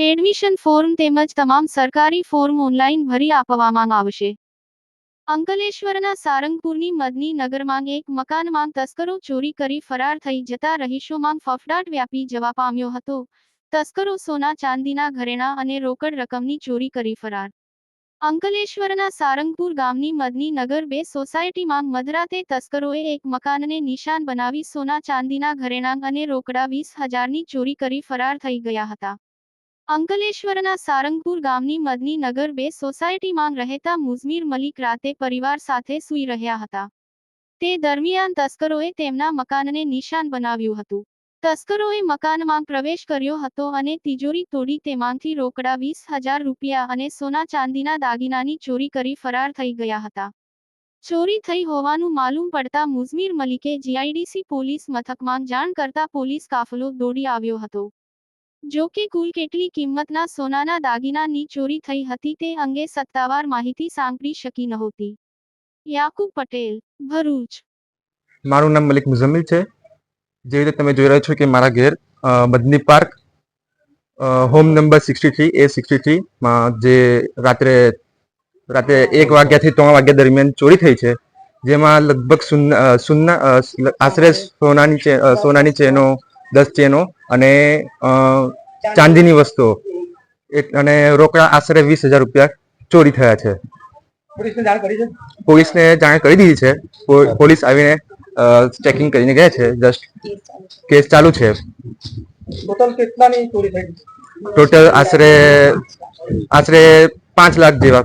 Admission form તેમજ તમામ સરકારી ફોર્મ ઓનલાઈન ભરી આપવામાં આવશે. અંકલેશ્વરના સારંગપુરની મદની નગરમાં એક મકાનમાં તસ્કરો ચોરી કરી ફરાર થઈ જતા રહીશોમાં ફફડાટ વ્યાપી જવા પામ્યો હતો. તસ્કરો સોના ચાંદીના ઘરેણાં અને રોકડ રકમની ચોરી કરી ફરાર. અંકલેશ્વરના સારંગપુર ગામની મદની નગર બે સોસાયટીમાં મધરાતે તસ્કરોએ એક મકાનને નિશાન બનાવી સોના ચાંદીના ઘરેણાં અને રોકડા વીસ હજારની ચોરી કરી ફરાર થઈ ગયા હતા. અંકલેશ્વરના સારંગપુર ગામની મદની નગર બે સોસાયટીમાં રહેતા મુઝમીર મલિક રાતે પરિવાર સાથે સૂઈ રહ્યા હતા. તે દરમિયાન તસ્કરોએ તેમના મકાનને નિશાન બનાવ્યું હતું. તસ્કરોએ મકાનમાં પ્રવેશ કર્યો હતો અને તિજોરી તોડી તેમાંથી રોકડા વીસ હજાર રૂપિયા અને સોના ચાંદીના દાગીનાની ચોરી કરી ફરાર થઈ ગયા હતા. ચોરી થઈ હોવાનું માલુમ પડતા મુઝમીર મલિકે જીઆઈડીસી પોલીસ મથકમાં જાણ કરતા પોલીસ કાફલો દોડી આવ્યો હતો. જો કે કુલ કેટલી કિંમતના સોનાના દાગીનાની ચોરી થઈ હતી તે અંગે સત્તાવાર માહિતી સાંકળી શકી નહોતી. યાકુબ પટેલ, ભરૂચ. મારું નામ મલિક મુઝમ્મિલ છે. જે રીતે તમે જોઈ રહ્યા છો કે મારા ઘેર બદની park home number sixty three, એ સિક્સટી થ્રીમાં જે રાત્રે રાત્રે એક વાગ્યાથી ત્રણ વાગ્યા દરમિયાન ચોરી થઈ છે. જેમાં લગભગ સુન્ના સુન્ના આશરે સોનાની સોનાની ચેનો દસ ચેનો અને ચાંદીની વસ્તુઓ. એક- અને રોકડા આશરે વીસ હજાર રૂપિયા ચોરી થયા છે. પોલીસને જાણ કરી દીધી છે. પોલીસ આવીને ચેકિંગ કરીને ગયા છે. જસ્ટ કેસ ચાલુ છે. ટોટલ કેટલાની ચોરી થઈ? ટોટલ આશરે આશરે પાંચ લાખ જેવા.